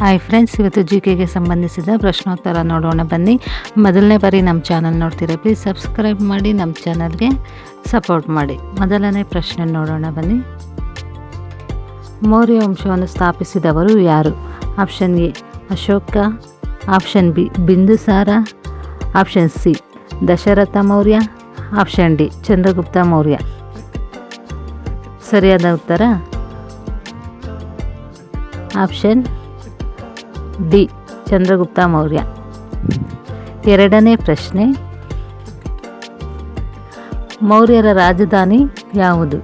Hi friends, ಇವತ್ತು G ಕೆಗೆ ಸಂಬಂಧಿಸಿದ ಪ್ರಶ್ನೋತ್ತರ ನೋಡೋಣ ಬನ್ನಿ. ಮೊದಲನೇ ಬಾರಿ ನಮ್ಮ ಚಾನಲ್ ನೋಡ್ತೀರಾ ಪ್ಲೀಸ್ ಸಬ್ಸ್ಕ್ರೈಬ್ ಮಾಡಿ, ನಮ್ಮ ಚಾನಲ್ಗೆ ಸಪೋರ್ಟ್ ಮಾಡಿ. ಮೊದಲನೇ ಪ್ರಶ್ನೆ ನೋಡೋಣ ಬನ್ನಿ. ಮೌರ್ಯ ವಂಶವನ್ನು ಸ್ಥಾಪಿಸಿದವರು ಯಾರು? Option A Ashoka. Option B Bindusara. Option C Dasharatha Maurya. Option D Chandragupta Maurya. ಸರಿಯಾದ ಉತ್ತರ? Option D Chandragupta Maurya. ಎರಡನೇ ಪ್ರಶ್ನೆ, ಮೌರ್ಯರ ರಾಜಧಾನಿ ಯಾವುದು?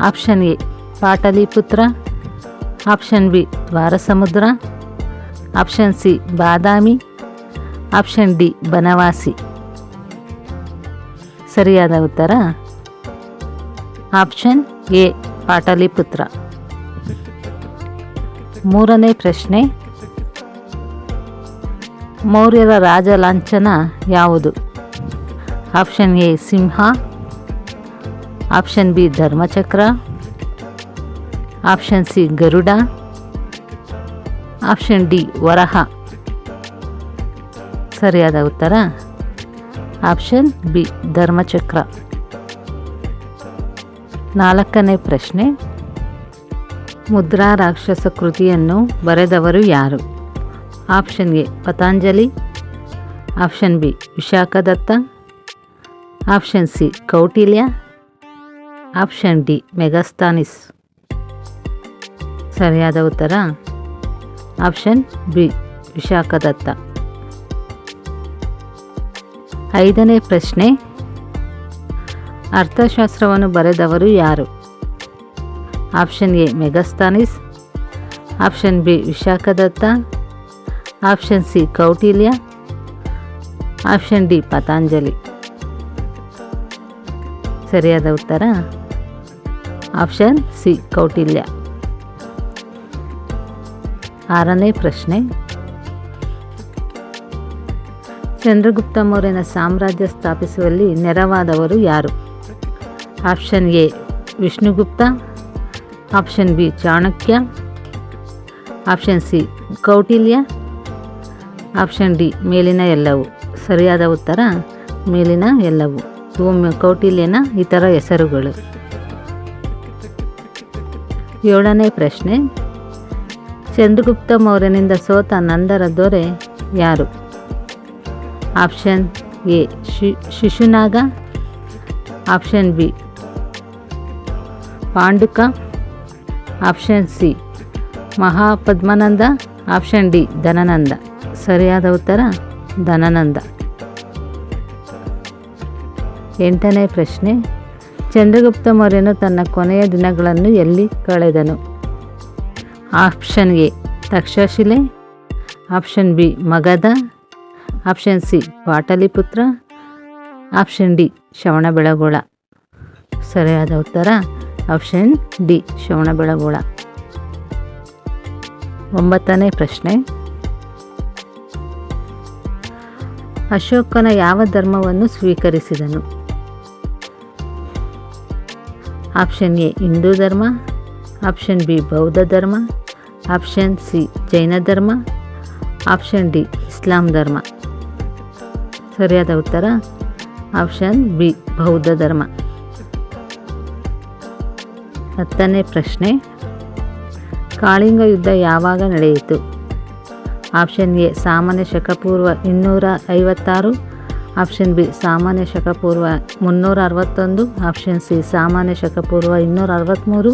Option A, Pataliputra. Option B, Dwarasamudra. Option C, Badami. Option D, Banavasi. ಸರಿಯಾದ ಉತ್ತರ? Option A, Pataliputra. ಮೂರನೇ ಪ್ರಶ್ನೆ ಮೌರ್ಯರ ರಾಜ ಲಾಂಛನ ಯಾವುದು? Option A, Simha. Option B, Dharmachakra. Option C, Garuda. Option D, Varaha. ಸರಿಯಾದ ಉತ್ತರ? Option B, Dharmachakra. ನಾಲ್ಕನೇ ಪ್ರಶ್ನೆ. ಮುದ್ರಾ ರಾಕ್ಷಸ ಕೃತಿಯನ್ನು ಬರೆದವರು ಯಾರು? Option A Patanjali, option B Vishakhadatta, option C Kautilya, option D Megasthenes. ಸರಿಯಾದ ಉತ್ತರ? Option B Vishakhadatta. ಐದನೇ ಪ್ರಶ್ನೆ. ಅರ್ಥಶಾಸ್ತ್ರವನ್ನು ಬರೆದವರು ಯಾರು? Option A Megasthenes, option B Vishakhadatta option C, Kautilya. Option D, Patanjali. ಸರಿಯಾದ ಉತ್ತರ? Option C, Kautilya. ಆರನೇ ಪ್ರಶ್ನೆ. ಚಂದ್ರಗುಪ್ತ ಮೌರ್ಯನ ಸಾಮ್ರಾಜ್ಯ ಸ್ಥಾಪಿಸುವಲ್ಲಿ ನೆರವಾದವರು ಯಾರು? Option A, Vishnugupta. Option B, Chanakya. Option C, Kautilya. Option D, ಮೇಲಿನ ಎಲ್ಲವು. ಸರಿಯಾದ ಉತ್ತರ, ಮೇಲಿನ ಎಲ್ಲವು. ಇವು ಕೌಟಿಲ್ಯನ ಇತರ ಹೆಸರುಗಳು. ಏಳನೇ ಪ್ರಶ್ನೆ. ಚಂದ್ರಗುಪ್ತ ಮೌರ್ಯನಿಂದ ಸೋತ ನಂದರ ದೊರೆ ಯಾರು? Option A, she, Shishunaga. Option B, Panduka. Option C, Mahapadmananda. Option D, Dhanananda. ಸರಿಯಾದ ಉತ್ತರ, ಧನಾನಂದ. ಎಂಟನೇ ಪ್ರಶ್ನೆ. ಚಂದ್ರಗುಪ್ತ ಮೌರ್ಯನು ತನ್ನ ಕೊನೆಯ ದಿನಗಳನ್ನು ಎಲ್ಲಿ ಕಳೆದನು? Option A, Takshashila. Option B, Magadha. Option C, Pataliputra. Option D Shravanabelagola ಸರಿಯಾದ ಉತ್ತರ, ಆಪ್ಷನ್ ಡಿ ಶ್ರವಣಬೆಳಗೊಳ ಒಂಬತ್ತನೇ ಪ್ರಶ್ನೆ. ಅಶೋಕನ ಯಾವ ಧರ್ಮವನ್ನು ಸ್ವೀಕರಿಸಿದನು? ಆಪ್ಷನ್ ಎ, ಹಿಂದೂ ಧರ್ಮ. ಆಪ್ಷನ್ ಬಿ, ಬೌದ್ಧ ಧರ್ಮ. ಆಪ್ಷನ್ ಸಿ, ಜೈನ ಧರ್ಮ. ಆಪ್ಷನ್ ಡಿ, ಇಸ್ಲಾಂ ಧರ್ಮ. ಸರಿಯಾದ ಉತ್ತರ? ಆಪ್ಷನ್ ಬಿ, ಬೌದ್ಧ ಧರ್ಮ. ಹತ್ತನೇ ಪ್ರಶ್ನೆ. ಕಾಳಿಂಗ ಯುದ್ಧ ಯಾವಾಗ ನಡೆಯಿತು? ಆಪ್ಷನ್ ಎ, ಸಾಮಾನ್ಯ ಶಕಪೂರ್ವ ಇನ್ನೂರ ಐವತ್ತಾರು. ಆಪ್ಷನ್ ಬಿ, ಸಾಮಾನ್ಯ ಶಕಪೂರ್ವ ಮುನ್ನೂರ ಅರವತ್ತೊಂದು. ಆಪ್ಷನ್ ಸಿ, ಸಾಮಾನ್ಯ ಶಕಪೂರ್ವ ಇನ್ನೂರ ಅರವತ್ತ್ಮೂರು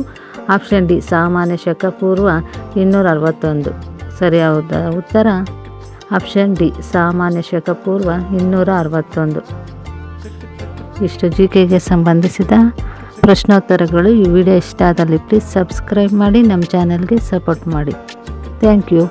ಆಪ್ಷನ್ ಡಿ, ಸಾಮಾನ್ಯ ಶಕಪೂರ್ವ ಇನ್ನೂರ ಅರವತ್ತೊಂದು. ಸರಿಯಾದ ಉತ್ತರ? ಆಪ್ಷನ್ ಡಿ, ಸಾಮಾನ್ಯ ಶಕಪೂರ್ವ ಇನ್ನೂರ ಅರವತ್ತೊಂದು. ಇಷ್ಟು ಜಿ ಕೆಗೆ ಸಂಬಂಧಿಸಿದ ಪ್ರಶ್ನೋತ್ತರಗಳು ಈ ವಿಡಿಯೋ ಇಷ್ಟ ಆದಲ್ಲಿ ಪ್ಲೀಸ್ ಸಬ್ಸ್ಕ್ರೈಬ್ ಮಾಡಿ, ನಮ್ಮ ಚಾನಲ್ಗೆ ಸಪೋರ್ಟ್ ಮಾಡಿ. Thank you